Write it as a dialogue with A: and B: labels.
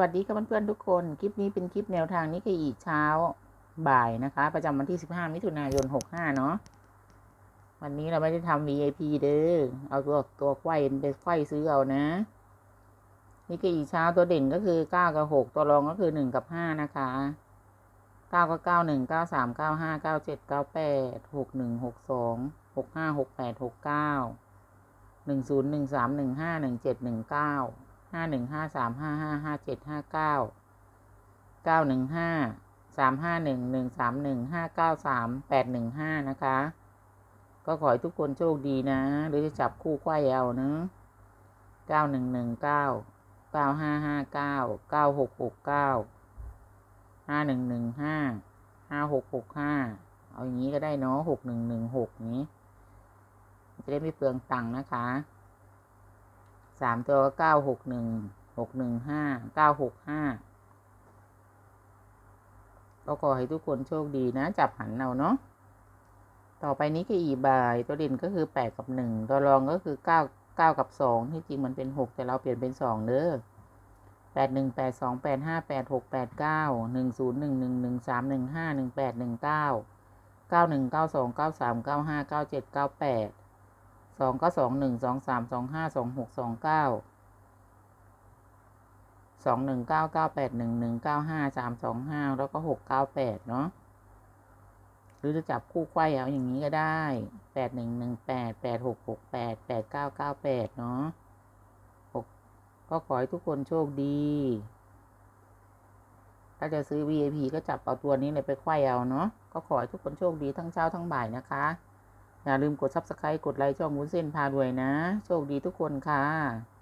A: วัสดีค่ะเพื่อนๆทุกคน คลิปนี้เป็นคลิปแนวทางนิกเกอีกเช้าบ่ายนะคะ ประจำวันที่ 15 มิถุนายน 65 เนาะวันนี้เราไม่ได้ทำ VIP เด้อเอาตัวตัวไขว้ไปไขว้ซื้อเอานะนิกเกอีกเช้าตัวเด่นก็คือ 9 กับ 6 ตัวรองก็คือ 1 กับ 5 นะคะ 9 ก็ 9 1 9 3 9 5 9 7 9 8 6 1 6 2 6 5 6 8 6 9 1 0 1 3 1 5 1 7 1 9 ห้าหนึ่งห้าสามห้าห้าห้าเจ็ดห้าเก้าเก้าหนึ่งห้าสามห้าหนึ่งหนึ่งสามหนึ่งห้าเก้าสามแปดหนึ่งห้านะคะ ก็ขอให้ทุกคนโชคดีนะ หรือจะจับคู่ไขว้เอานะเก้าหนึ่งหนึ่งเก้าเก้าห้าห้าเก้าเก้าหกหกเก้าห้าหนึ่งหนึ่งห้าห้าหกหกห้าเอาอย่างนี้ก็ได้เนาะหกหนึ่งหนึ่งหกนี้ จะได้ไม่เปลืองตังค์นะคะ สามตัวก็เก้าหกหนึ่งหกหนึ่งห้าเก้าหกห้าก็ขอให้ทุกคนโชคดีนะ จับหันเอาเนาะต่อไปนี้ก็อีบายตัวเด่นก็คือแปดกับหนึ่งตัวรองก็คือเก้าเก้ากับสองที่จริงมันเป็นหกแต่เราเปลี่ยนเป็นสองเด้อแปดหนึ่งแปดสองแปดห้าแปดหกแปดเก้าหนึ่งศูนย์หนึ่งหนึ่งหนึ่งสามหนึ่งห้าหนึ่งแปดหนึ่งเก้าเก้าหนึ่งเก้าสองเก้าสามเก้าห้าเก้าเจ็ดเก้าแปด สองก็สองหนึ่งสองสามสองห้าสองหกสองเก้าสองหนึ่งเก้าเก้าแปดหนึ่งหนึ่งเก้าห้าสามสองห้าแล้วก็หกเก้าแปดเนาะหรือจะจับคู่ไขว้เอาอย่างนี้ก็ได้แปดหนึ่งหนึ่งแปดแปดหกหกแปดแปดเก้าเก้าแปดเนาะหกก็ขอให้ทุกคนโชคดี ถ้าจะซื้อ VIP ก็จับเอาตัวนี้เลยไปไขว้เอาเนาะก็ขอให้ทุกคนโชคดีทั้งเช้าทั้งบ่ายนะคะ อย่าลืมกด subscribe กดไลค์ช่องวุ้นเส้นพารวยนะ โชคดีทุกคนค่ะ